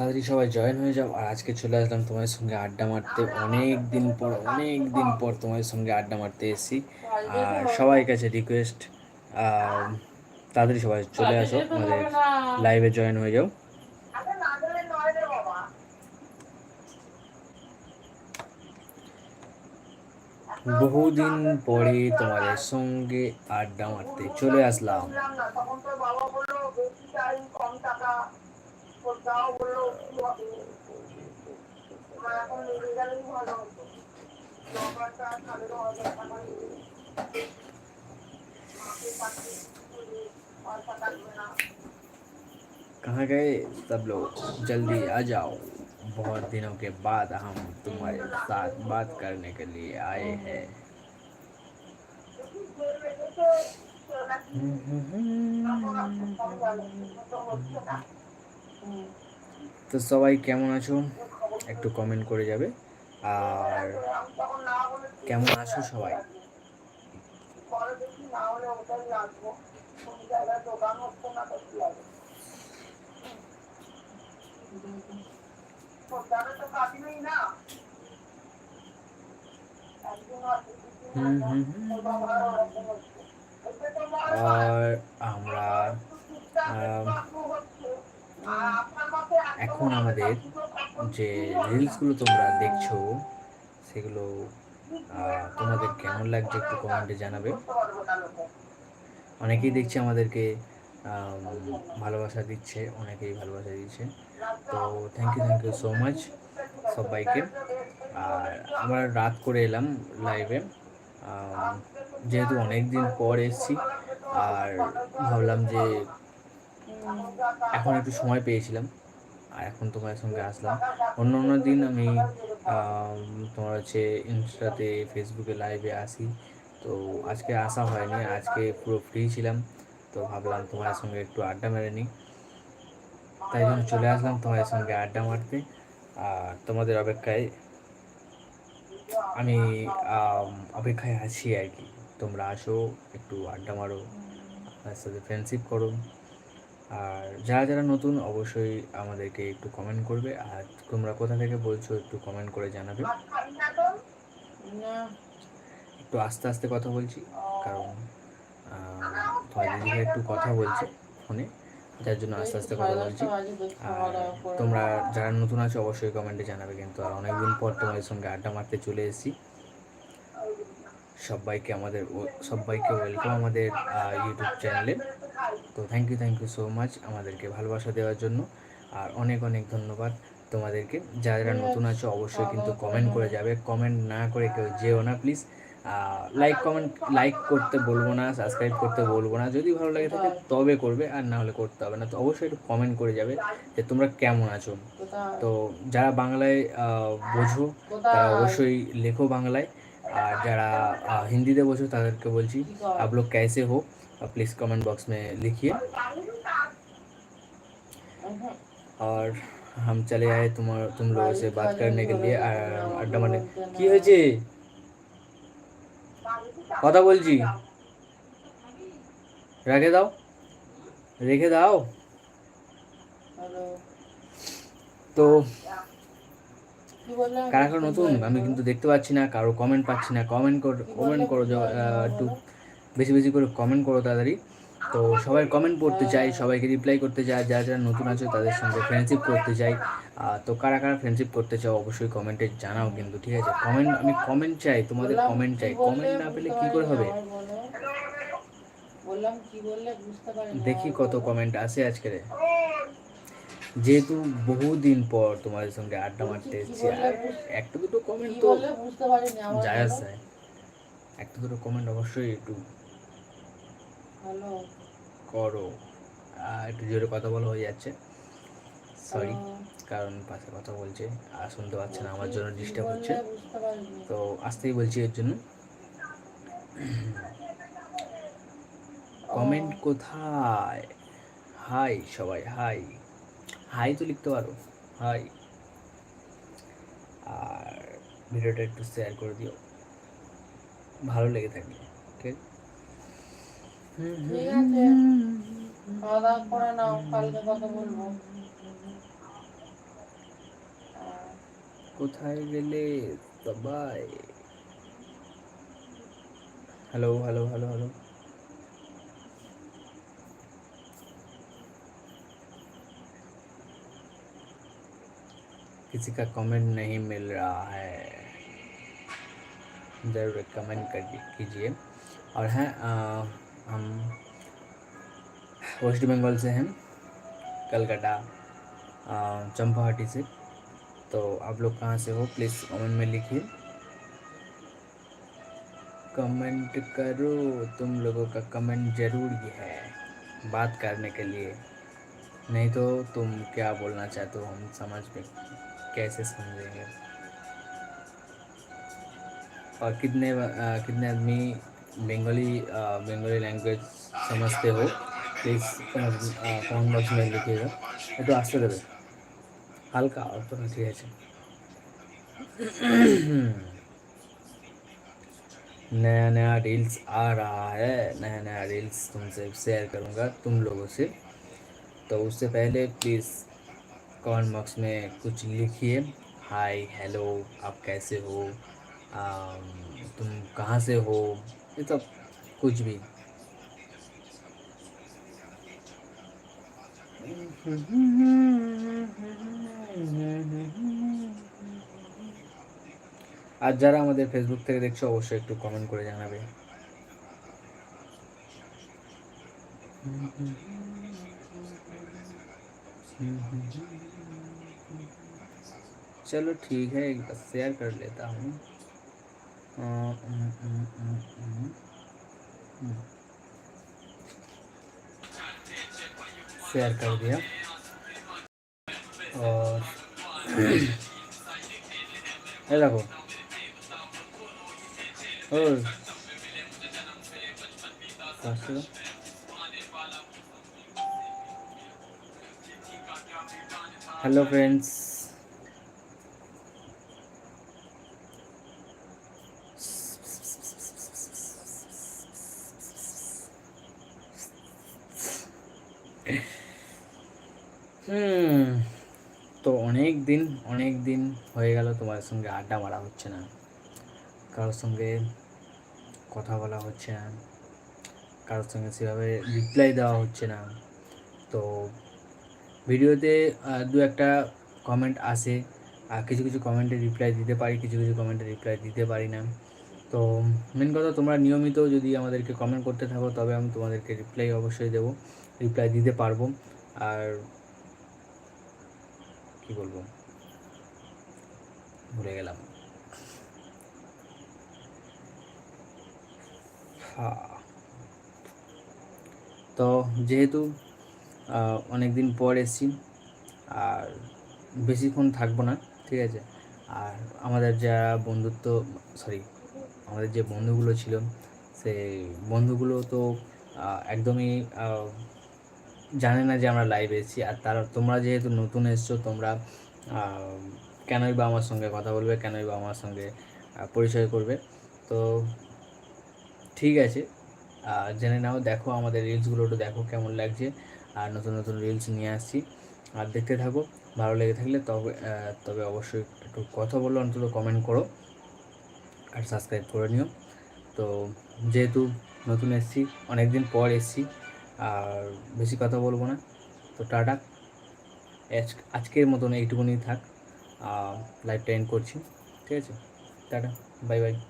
তাড়াতাড়ি সবাই জয়েন হয়ে যাও। আর আজকে চলে আসলাম তোমার সঙ্গে আড্ডা মারতে। অনেক দিন পর অনেক দিন পর তোমার সঙ্গে আড্ডা মারতে এসেছি। আর সবাই কাছে রিকোয়েস্ট তাড়াতাড়ি সবাই চলে আসো। আমাদের লাইভে জয়েন হয়ে যাও। বহুদিন পরে তোমাদের সঙ্গে আড্ডা মারতে চলে আসলাম। তোর দাও বললো কি হবে এবার এখন লেগে গেলেই ভালো হতো ব্যাপারটা তাহলে হবে আমার মাকে পাঠিয়ে পয়সা কাটবে না कहाँ गए सब लोग जल्दी आ जाओ बहुत दिनों के बाद हम तुम्हारे साथ बात करने के लिए आए हैं তো সবাই কেমন আছো? একটু কমেন্ট করে যাবে। আর কেমন আছো সবাই? পরে দেখি না হলে ওটাই রাখব কোন জায়গায় দোকান হচ্ছে না তো কি হবে দোকানে তো কাটি নেই না একদিন আছে হুম হুম হুম। তোর বাবার ওরকম হচ্ছে এতে তো মনে হয় আর আমরা আম, আর আপনার মতে এখন আমাদের যে রিলসগুলো তোমরা দেখছ, সেগুলো তোমাদের কেমন লাগছে একটু কমেন্টে জানাবে। অনেকেই দেখছে আমাদেরকে ভালোবাসা দিচ্ছে, অনেকেই ভালোবাসা দিচ্ছে। তো thank you thank you so much সবাইকে। আর আমরা রাত করে এলাম লাইভে যেহেতু অনেক দিন পর এসেছি, আর ভাবলাম যে এখন একটু সময় পেয়েছিলাম। এখন তোমার সঙ্গে আসলাম। অন্য অন্য দিন আমি তোমার হচ্ছে ইনস্টাতে, ফেসবুকে লাইভে আসি। তো আজকে আসা হয়নি, আজকে পুরো ফ্রি ছিলাম। তো ভাবলাম তোমার সঙ্গে একটু আড্ডা মেরে নিই। তাই জন্য চলে আসলাম তোমার সঙ্গে আড্ডা মারতে। আর তোমাদের অপেক্ষায় আমি অপেক্ষায় আছি আর কি। তোমরা আসো, একটু আড্ডা মারো আমার সাথে ফ্রেন্ডশিপ করো। আর যারা যারা নতুন, অবশ্যই আমাদেরকে একটু কমেন্ট করবে। আর তোমরা কোথা থেকে বলছো একটু কমেন্ট করে জানাবে। একটু আস্তে আস্তে কথা বলছি, কারণ একটু কথা বলছে ফোনে, যার জন্য আস্তে আস্তে কথা বলছি। আর তোমরা যারা নতুন আছো, অবশ্যই কমেন্টে জানাবে কিন্তু। আর অনেকদিন পর তোমাদের সঙ্গে আড্ডা মারতে চলে এসেছি। সবাইকে আমাদের সবাইকে ওয়েলকাম আমাদের ইউটিউব চ্যানেলে তো thank you thank you so much আমাদেরকে ভালোবাসা দেওয়ার জন্য। আর অনেক অনেক ধন্যবাদ তোমাদেরকে। যারা যারা নতুন আছো অবশ্যই কিন্তু কমেন্ট করে যাবে। কমেন্ট না করে কেউ যেও না প্লিজ লাইক কমেন্ট লাইক করতে বলব না সাবস্ক্রাইব করতে বলব না। যদি ভালো লাগে থাকে তবে করবে আর না হলে করতে হবে না। তো অবশ্যই একটু কমেন্ট করে যাবে যে তোমরা কেমন আছো। তো যারা বাংলায় বোঝো তারা অবশ্যই লেখো বাংলায়। আর যারা হিন্দিতে বসে তাদেরকে বলছি, আপ লোক ক্যাসে হো প্লিজ কমেন্ট বক্স মে লিখিয়ে। আর हम चले आए तुम तुम लोगों से बात करने के लिए अड्डा मारने কি হয়েছে? কথা বলছি। রেখে দাও। রেখে দাও। তো কারা কারা নতুন? আমি কিন্তু দেখতে পাচ্ছি না কারও কমেন্ট পাচ্ছি না। কমেন্ট করো কমেন্ট করো একটু বেশি বেশি করে কমেন্ট করো তাড়াতাড়ি। তো সবাই কমেন্ট পড়তে চাই সবাইকে রিপ্লাই করতে চাই যারা যারা নতুন আছে তাদের সঙ্গে ফ্রেন্ডশিপ করতে চাই। তো কারা কারা ফ্রেন্ডশিপ করতে চাও অবশ্যই কমেন্টে জানাও কিন্তু ঠিক আছে? কমেন্ট আমি কমেন্ট চাই তোমাদের কমেন্ট চাই। কমেন্ট না পেলে কি করে হবে। দেখি কত কমেন্ট আসে আজকে যেহেতু বহুদিন পর তোমাদের সঙ্গে আড্ডা মারতে এসেছি একটা দুটো কমেন্ট তো যায় আসে একটা দুটো কমেন্ট অবশ্যই একটু করো। একটু জোরে কথা বলা হয়ে যাচ্ছে। সরি কারণ পাশে কথা বলছে আর শুনতে পাচ্ছে না আমার জন্য ডিস্টার্ব হচ্ছে। তো আসতেই বলছি এর জন্য। কমেন্ট কোথায়? হাই সবাই হাই হাই তো লিখতে পারো হাই। আর ভিডিওটা একটু শেয়ার করে দিও ভালো লেগে থাকবে ঠিক কোথায় গেলে? সবাই হ্যালো হ্যালো হ্যালো হ্যালো किसी का कमेंट नहीं मिल रहा है। ज़रूर कमेंट कर कीजिए। और हैं हम वेस्ट बंगाल से हैं कलकत्ता चंपाहाटी से। तो आप लोग कहाँ से हो प्लीज़ कमेंट में लिखिए। कमेंट करो, तुम लोगों का कमेंट ज़रूरी है, बात करने के लिए। नहीं तो तुम क्या बोलना चाहते हो, हम समझ में कैसे समझेंगे और कितने अ, कितने आदमी बंगाली अ, बंगाली लैंग्वेज समझते हो प्लीज़ कमेंट बॉक्स में लिखिएगा একটু আসতে দেবে হালকা অল্প না ঠিক আছে नया नया रील्स आ रहा है नया नया रील्स तुमसे शेयर करूँगा तुम लोगों से तो उससे पहले प्लीज़ कमेंट बॉक्स में कुछ लिखिए हाय हेलो आप कैसे हो आम, तुम कहाँ से हो ये सब कुछ भी আর যারা আমাদের ফেসবুক থেকে দেখছো অবশ্যই একটু কমেন্ট করে জানাবে चलो ठीक है, एक बार शेयर कर लेता हूँ। शेयर कर दिया। और देखो। और হ্যালো ফ্রেন্ডস hmm. তো অনেক দিন অনেক দিন হয়ে গেল তোমার সঙ্গে আড্ডা মারা হচ্ছে না। কারোর সঙ্গে কথা বলা হচ্ছে না। কারোর সঙ্গে সেভাবে রিপ্লাই দেওয়া হচ্ছে না। তো ভিডিওতে দু একটা কমেন্ট আসে। আর কিছু কিছু কমেন্টে রিপ্লাই দিতে পারি, কিছু কিছু কমেন্টে রিপ্লাই দিতে পারি না। তো মেন কথা, তোমরা নিয়মিত যদি আমাদেরকে কমেন্ট করতে থাকো, তবে আমি তোমাদেরকে রিপ্লাই অবশ্যই দেবো। রিপ্লাই দিতে পারব। আর কি বলব? ভুলে গেলাম। তো যেহেতু অনেক দিন পর এসেছি। আর বেশিক্ষণ থাকব না, ঠিক আছে? আর আমাদের যারা বন্ধুত্ব সরি আমাদের যে বন্ধুগুলো ছিল, সেই বন্ধুগুলো তো একদমই জানে না যে আমরা লাইভে এসেছি। আর তারা, তোমরা যেহেতু নতুন এসছো, তোমরা কেনই বা আমার সঙ্গে কথা বলবে, কেনই বা আমার সঙ্গে পরিচয় করবে। তো, ঠিক আছে। জেনে নাও, দেখো আমাদের রিলসগুলো একটু দেখো কেমন লাগছে। আর নতুন নতুন রিলস নিয়ে আসছি। আর দেখতে থাকো, ভালো লেগে থাকলে তবে তবে অবশ্যই একটু কথা বলো, অন্তত কমেন্ট করো আর সাবস্ক্রাইব করে নিও। তো যেহেতু নতুন এসেছি অনেক দিন পর এসেছি, আর বেশি কথা বলব না। তো টাটা। আজ- আজকের মতন এইটুকুনি থাক। লাইফ টাইম করছি। ঠিক আছে? টাটা। Bye bye